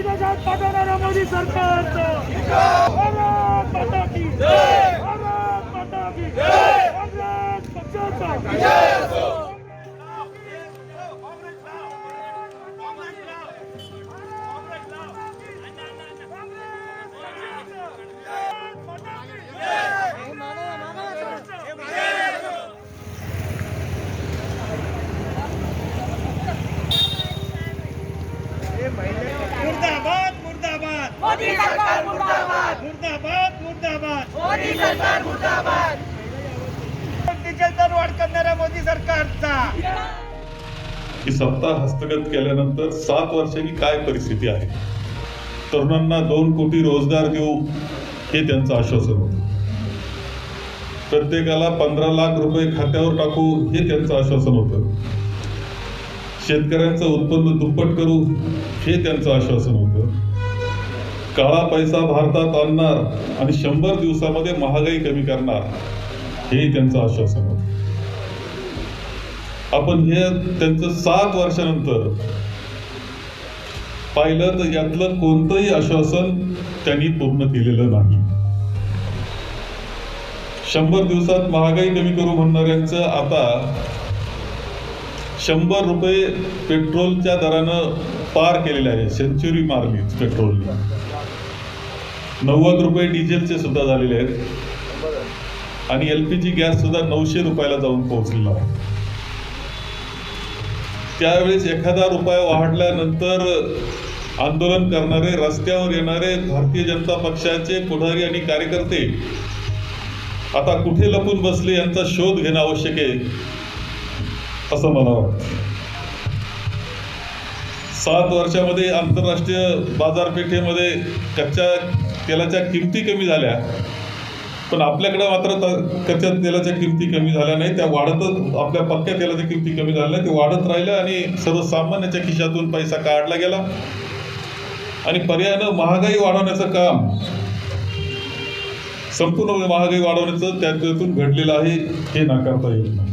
विदेशात पाठवणाऱ्या मोदी सरकारचं भारत माता की भारत माता की पक्षाचा सरकार मुर्दाबाद! मुर्दाबाद मुर्दाबाद! मोदी सरकार मुर्दाबाद! डिझेल दर वाढ करणाऱ्या मोदी सरकारचा! ही सत्ता हस्तगत केल्यानंतर सात वर्षांनी काय परिस्थिती आहे? तरुणांना दोन कोटी रोजगार देऊ हे त्यांचं आश्वासन होतं. प्रत्येकाला पंधरा लाख रुपये खात्यावर टाकू हे त्यांचं आश्वासन होतं. शेतकऱ्यांचं उत्पन्न दुप्पट करू हे त्यांचं आश्वासन होतं. काळा पैसा भारतात आणणार आणि शंभर दिवसामध्ये महागाई कमी करणार हे त्यांचं आश्वासन होत. आपण हे त्यांचं सात वर्षानंतर पाहिलं तर यातलं कोणतंही आश्वासन त्यांनी पूर्ण केलेलं नाही. शंभर दिवसात महागाई कमी करू म्हणणाऱ्यांचं आता शंभर रुपये पेट्रोलच्या दरानं पार केलेलं आहे सेंचुरी मारली पेट्रोलला नव्वद रुपये डिझेलचे सुद्धा झालेले आहेत. आणि एल पी जी गॅस सुद्धा नऊशे रुपयाला जाऊन पोहोचलेला आहे. त्यावेळेस एखादा रुपया वाढल्यानंतर आंदोलन करणारे रस्त्यावर येणारे भारतीय जनता पक्षाचे पुढारी आणि कार्यकर्ते आता कुठे लपून बसले यांचा शोध घेणं आवश्यक आहे असं मला वाटतं. सात वर्षामध्ये आंतरराष्ट्रीय बाजारपेठेमध्ये कच्च्या तेलाच्या किमती कमी झाल्या. पण आपल्याकडे मात्र कच्च्या तेलाच्या किमती कमी झाल्या नाही. त्या वाढतच आपल्या पक्क्या तेलाच्या किमती कमी झाल्या नाही. ते वाढत राहिल्या आणि सर्वसामान्याच्या खिशातून पैसा काढला गेला. आणि पर्यायानं महागाई वाढवण्याचं काम. संपूर्ण महागाई वाढवण्याचं त्यातून घडलेलं आहे हे नाकारता येईल